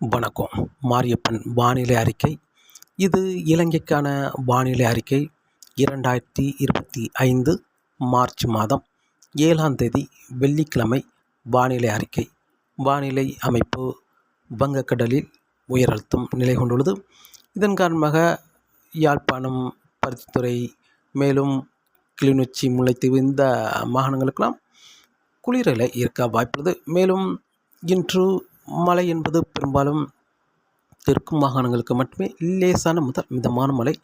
வணக்கம். மாரியப்பன் வானிலை அறிக்கை. இது இலங்கைக்கான வானிலை அறிக்கை. இரண்டாயிரத்தி இருபத்தி ஐந்து மார்ச் மாதம் ஏழாம் தேதி வெள்ளிக்கிழமை வானிலை அறிக்கை. வானிலை அமைப்பு வங்கக்கடலில் உயர் அழுத்தம் நிலை கொண்டுள்ளது. இதன் காரணமாக யாழ்ப்பாணம் பருத்தித்துறை மேலும் கிளிநொச்சி முல்லைத்தீவு இந்த மாகாணங்களுக்கெல்லாம் குளிரலை இருக்க வாய்ப்புள்ளது. மேலும் இன்று மழை என்பது பெரும்பாலும் தெற்கு மாகாணங்களுக்கு மட்டுமே லேசான முதல் மிதமான மழை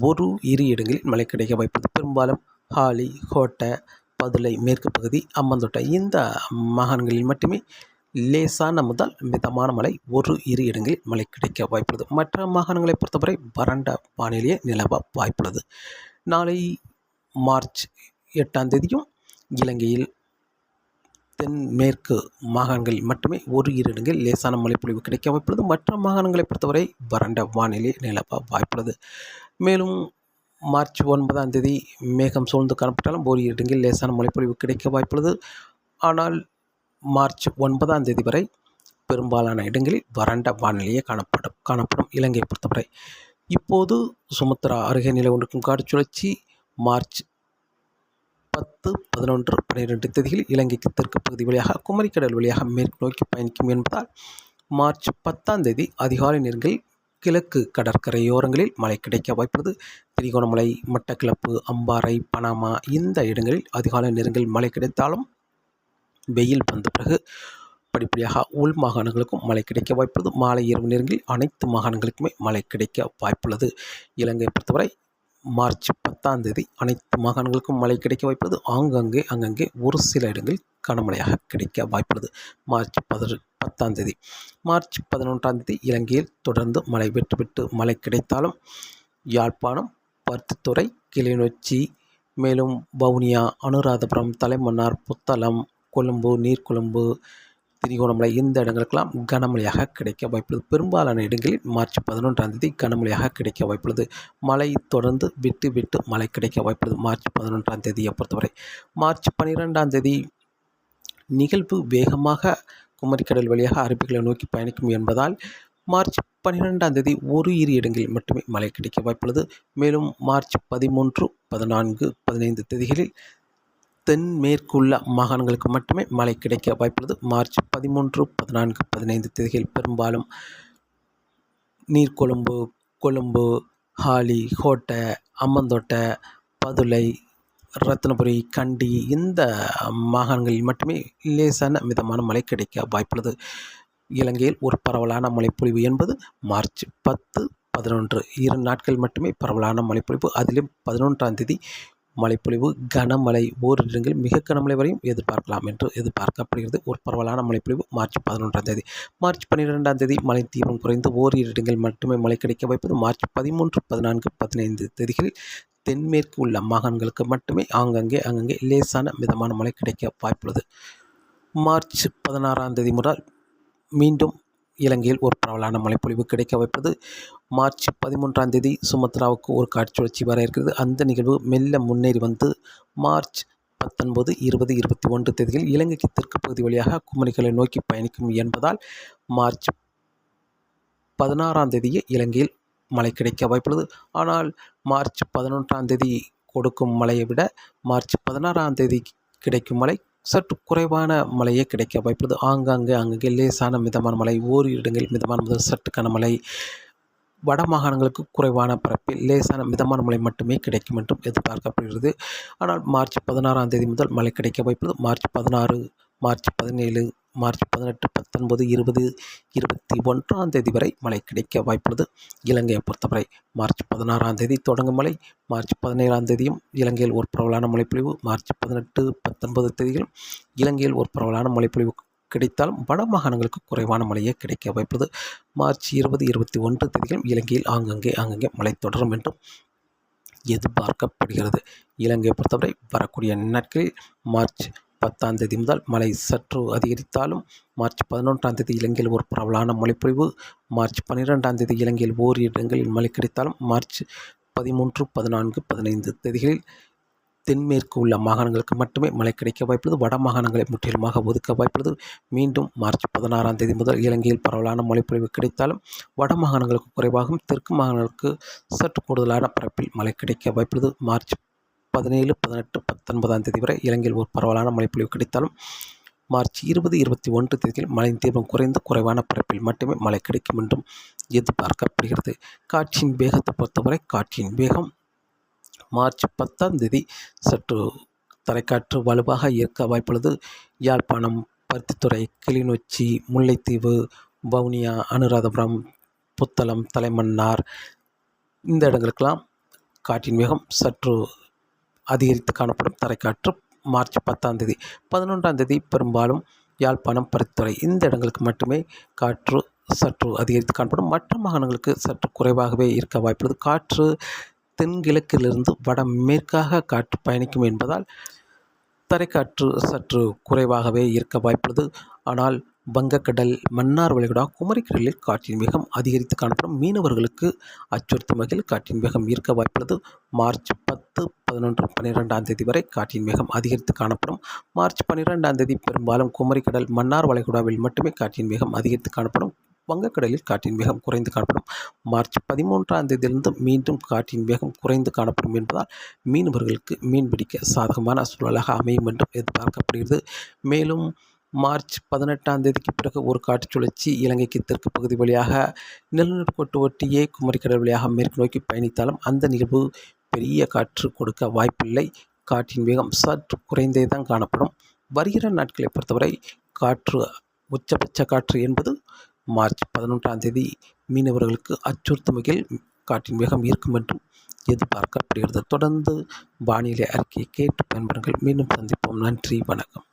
ஒரு இரு இடங்களில் மழை கிடைக்க வாய்ப்பது பெரும்பாலும் ஹாலி கோட்டை பதுளை மேற்கு பகுதி அம்மந்தோட்டை இந்த மாகாணங்களில் மட்டுமே லேசான முதல் மிதமான மழை ஒரு இரு இடங்களில் மழை கிடைக்க வாய்ப்புள்ளது. மற்ற மாகாணங்களை பொறுத்தவரை வறண்ட வானிலையே நிலவ வாய்ப்புள்ளது. நாளை மார்ச் எட்டாம் தேதியும் இலங்கையில் தென்மேற்கு மாகாணங்களில் மட்டுமே ஒரு இரு இடங்களில் லேசான மழைப்பொழிவு கிடைக்க வாய்ப்புள்ளது மற்ற மாகாணங்களை பொறுத்தவரை வறண்ட வானிலை நிலவ வாய்ப்புள்ளது. மேலும் மார்ச் ஒன்பதாம் தேதி மேகம் சூழ்ந்து காணப்பட்டாலும் ஒரு இடங்களில் லேசான மழைப்பொழிவு கிடைக்க வாய்ப்புள்ளது ஆனால் மார்ச் ஒன்பதாம் தேதி வரை பெரும்பாலான இடங்களில் வறண்ட வானிலையே காணப்படும் காணப்படும் இலங்கையை பொறுத்தவரை. இப்போது சுமத்ரா அருகே நிலை கொண்டிருக்கும் காடு சுழற்சி மார்ச் பத்து பதினொன்று பன்னிரெண்டு தேதிகளில் இலங்கைக்கு தெற்கு பகுதி வழியாக குமரிக்கடல் வழியாக மேற்கு நோக்கி பயணிக்கும் என்பதால் மார்ச் பத்தாம் தேதி அதிகாலை நேரங்களில் கிழக்கு கடற்கரையோரங்களில் மழை கிடைக்க வாய்ப்புள்ளது. திரிகோணமலை மட்டக்கிளப்பு அம்பாறை பனாமா இந்த இடங்களில் அதிகாலை நேரங்களில் மழை கிடைத்தாலும் வெயில் வந்த பிறகு படிப்படியாக உள் மாகாணங்களுக்கும் மழை கிடைக்க வாய்ப்புள்ளது. மாலை இரவு நேரங்களில் அனைத்து மாகாணங்களுக்குமே மழை கிடைக்க வாய்ப்புள்ளது. இலங்கை பொறுத்தவரை மார்ச் பத்தாம் தேதி அனைத்து மாகாணங்களுக்கும் மழை கிடைக்க வாய்ப்புள்ளது. ஆங்காங்கே அங்கங்கே ஒரு சில இடங்களில் கனமழையாக கிடைக்க வாய்ப்புள்ளது. மார்ச் பதினெட்டு பத்தாம் தேதி. மார்ச் பதினொன்றாம் தேதி இலங்கையில் தொடர்ந்து மழை விட்டு விட்டு மழை கிடைத்தாலும் யாழ்ப்பாணம் பருத்தித்துறை கிளிநொச்சி மேலும் வவுனியா அனுராதபுரம் தலைமன்னார் புத்தளம் கொழும்பு நீர்கொழும்பு திரிகோணமலை இந்த இடங்களுக்கெல்லாம் கனமழையாக கிடைக்க வாய்ப்புள்ளது. பெரும்பாலான இடங்களில் மார்ச் பதினொன்றாம் தேதி கனமழையாக கிடைக்க வாய்ப்புள்ளது. மழை தொடர்ந்து விட்டு விட்டு மழை கிடைக்க வாய்ப்புள்ளது. மார்ச் பதினொன்றாம் தேதியை பொறுத்தவரை மார்ச் பன்னிரெண்டாம் தேதி நிகழ்வு வேகமாக குமரிக்கடல் வழியாக அரபிகளை நோக்கி பயணிக்கும் என்பதால் மார்ச் பன்னிரெண்டாம் தேதி ஒரு இரு இடங்களில் மட்டுமே மழை கிடைக்க வாய்ப்புள்ளது. மேலும் மார்ச் பதிமூன்று பதினான்கு பதினைந்து தேதிகளில் தென்மேற்குள்ள மாகாணங்களுக்கு மட்டுமே மழை கிடைக்க வாய்ப்புள்ளது. மார்ச் பதிமூன்று பதினான்கு பதினைந்து தேதிகள் பெரும்பாலும் நீர்கொழும்பு கொழும்பு ஹாலி கோட்டை அம்மந்தோட்டை பதுளை ரத்னபுரி கண்டி இந்த மாகாணங்களில் மட்டுமே லேசான மிதமான மழை கிடைக்க வாய்ப்புள்ளது. இலங்கையில் ஒரு பரவலான மழைப்பொழிவு என்பது மார்ச் பத்து பதினொன்று இரு நாட்கள் மட்டுமே பரவலான மழைப்பொழிவு. அதிலும் பதினொன்றாம் தேதி மழைப்பொழிவு கனமழை ஓரிரு இடங்களில் மிக கனமழை வரையும் எதிர்பார்க்கலாம் என்று எதிர்பார்க்கப்படுகிறது. ஒரு பரவலான மழைப்பொழிவு மார்ச் பதினொன்றாம் தேதி. மார்ச் பன்னிரெண்டாம் தேதி மழை தீவிரம் குறைந்து ஓரிரு இடங்களில் மட்டுமே மழை கிடைக்க வாய்ப்பது மார்ச் பதிமூன்று பதினான்கு பதினைந்து தேதிகளில் தென்மேற்கு உள்ள மாகாணங்களுக்கு மட்டுமே ஆங்கங்கே அங்கங்கே லேசான மிதமான மழை கிடைக்க வாய்ப்புள்ளது. மார்ச் பதினாறாம் தேதி முதல் மீண்டும் இலங்கையில் ஒரு பரவலான மழைப்பொழிவு கிடைக்க வைப்பது மார்ச் பதிமூன்றாம் தேதி சுமத்ராவுக்கு ஒரு காட்சுழற்சி வர இருக்கிறது. அந்த நிகழ்வு மெல்ல முன்னேறி வந்து மார்ச் பத்தொன்பது இருபது இருபத்தி ஒன்று தேதியில் இலங்கைக்கு தெற்கு பகுதி வழியாக குமரிகளை நோக்கி பயணிக்கும் என்பதால் மார்ச் பதினாறாம் தேதியே இலங்கையில் மழை கிடைக்க வாய்ப்புள்ளது. ஆனால் மார்ச் பதினொன்றாம் தேதி கொடுக்கும் மழையை விட மார்ச் பதினாறாம் தேதி கிடைக்கும் மழை சற்று குறைவான மழையே கிடைக்க வாய்ப்புள்ளது. ஆங்காங்கே அங்கங்கே லேசான மிதமான மழை ஓரிரு இடங்களில் மிதமான முதல் சற்று கனமழை வட மாகாணங்களுக்கு குறைவான பரப்பில் லேசான மிதமான மழை மட்டுமே கிடைக்கும் என்றும் எதிர்பார்க்கப்படுகிறது. ஆனால் மார்ச் பதினாறாம் தேதி முதல் மழை கிடைக்க வாய்ப்புள்ளது. மார்ச் பதினாறு மார்ச் பதினேழு மார்ச் பதினெட்டு பத்தொன்பது இருபது இருபத்தி ஒன்றாம் தேதி வரை மழை கிடைக்க வாய்ப்புள்ளது. இலங்கையை பொறுத்தவரை மார்ச் பதினாறாம் தேதி தொடங்கும் மழை மார்ச் பதினேழாம் தேதியும் இலங்கையில் ஒரு பரவலான மழைப்பொழிவு மார்ச் பதினெட்டு பத்தொன்பது தேதிகளும் இலங்கையில் ஒரு பரவலான மழைப்பொழிவு கிடைத்தாலும் வட மாகாணங்களுக்கு குறைவான மழையே கிடைக்க வாய்ப்புள்ளது. மார்ச் இருபது இருபத்தி ஒன்று தேதிகளும் இலங்கையில் ஆங்கங்கே ஆங்கங்கே மழை தொடரும் என்றும் எதிர்பார்க்கப்படுகிறது. இலங்கையை பொறுத்தவரை வரக்கூடிய நாட்களில் மார்ச் பத்தாம் தேதி முதல் மழை சற்று அதிகரித்தாலும் மார்ச் பதினொன்றாம் தேதி இலங்கையில் ஒரு பரவலான மழைப்பொழிவு. மார்ச் பன்னிரெண்டாம் தேதி இலங்கையில் ஓரிரு இடங்களில் மழை கிடைத்தாலும் மார்ச் பதிமூன்று பதினான்கு பதினைந்து தேதிகளில் தென்மேற்கு உள்ள மாகாணங்களுக்கு மட்டுமே மழை கிடைக்க வாய்ப்புள்ளது. வட மாகாணங்களை முற்றிலுமாக ஒதுக்க வாய்ப்புள்ளது. மீண்டும் மார்ச் பதினாறாம் தேதி முதல் இலங்கையில் பரவலான மழைப்பொழிவு கிடைத்தாலும் வட மாகாணங்களுக்கு குறைவாகவும் தெற்கு மாகாணங்களுக்கு சற்று கூடுதலான பரப்பில் மழை கிடைக்க வாய்ப்புள்ளது. மார்ச் பதினேழு பதினெட்டு பத்தொன்பதாம் தேதி வரை இலங்கையில் ஒரு பரவலான மழைப்பொழிவு கிடைத்தாலும் மார்ச் இருபது இருபத்தி ஒன்று தேதியில் மழையின் தீவிரம் குறைந்து குறைவான பரப்பில் மட்டுமே மழை கிடைக்கும் என்றும் எதிர்பார்க்கப்படுகிறது. காற்றின் வேகத்தை பொறுத்தவரை காற்றின் வேகம் மார்ச் பத்தாம் தேதி சற்று தரைக்காற்று வலுவாக இருக்க வாய்ப்புள்ளது. யாழ்ப்பாணம் பருத்தித்துறை கிளிநொச்சி முல்லைத்தீவு வவுனியா அனுராதபுரம் புத்தளம் தலைமன்னார் இந்த இடங்களுக்கெல்லாம் காற்றின் வேகம் சற்று அதிகரித்து காணப்படும் தரைக்காற்று மார்ச் பத்தாம் தேதி. பதினொன்றாம் தேதி பெரும்பாலும் யாழ்ப்பாணம் பரித்துறை இந்த இடங்களுக்கு மட்டுமே காற்று சற்று அதிகரித்து காணப்படும். மற்ற மாகாணங்களுக்கு சற்று குறைவாகவே இருக்க வாய்ப்புள்ளது. காற்று தென்கிழக்கிலிருந்து வடமேற்காக காற்று பயணிக்கும் என்பதால் தரைக்காற்று சற்று குறைவாகவே இருக்க வாய்ப்புள்ளது. ஆனால் வங்கக்கடல் மன்னார் வளைகுடா குமரிக்கடலில் காற்றின் வேகம் அதிகரித்து காணப்படும். மீனவர்களுக்கு அச்சுறுத்தும் வகையில் காற்றின் வேகம் ஈர்க்க வாய்ப்புள்ளது. மார்ச் பத்து பதினொன்று பன்னிரெண்டாம் தேதி வரை காற்றின் வேகம் அதிகரித்து காணப்படும். மார்ச் பன்னிரெண்டாம் தேதி பெரும்பாலும் குமரிக்கடல் மன்னார் வளைகுடாவில் மட்டுமே காற்றின் வேகம் அதிகரித்து காணப்படும். வங்கக்கடலில் காற்றின் வேகம் குறைந்து காணப்படும். மார்ச் பதிமூன்றாம் தேதியிலிருந்து மீண்டும் காற்றின் வேகம் குறைந்து காணப்படும் என்பதால் மீனவர்களுக்கு மீன்பிடிக்க சாதகமான சூழலாக அமையும் என்றும் எதிர்பார்க்கப்படுகிறது. மேலும் மார்ச் பதினெட்டாம் தேதிக்கு பிறகு ஒரு காற்று சுழற்சி இலங்கைக்கு தெற்கு பகுதி வழியாக நிலநடுக்கோட்டு ஒட்டியே குமரிக்கடல் வழியாக மேற்கு நோக்கி பயணித்தாலும் அந்த நிகழ்வு பெரிய காற்று கொடுக்க வாய்ப்பில்லை. காற்றின் வேகம் சற்று குறைந்தே தான் காணப்படும். வருகிற நாட்களை பொறுத்தவரை காற்று உச்சபட்ச காற்று என்பது மார்ச் பதினொன்றாம் தேதி மீனவர்களுக்கு அச்சுறுத்தும் வகையில் காற்றின் வேகம் இருக்கும் என்றும் எதிர்பார்க்கப்படுகிறது. தொடர்ந்து வானிலை அறிக்கையை கேட்டு பயன்பெறுங்கள் மீண்டும் சந்திப்போம். நன்றி வணக்கம்.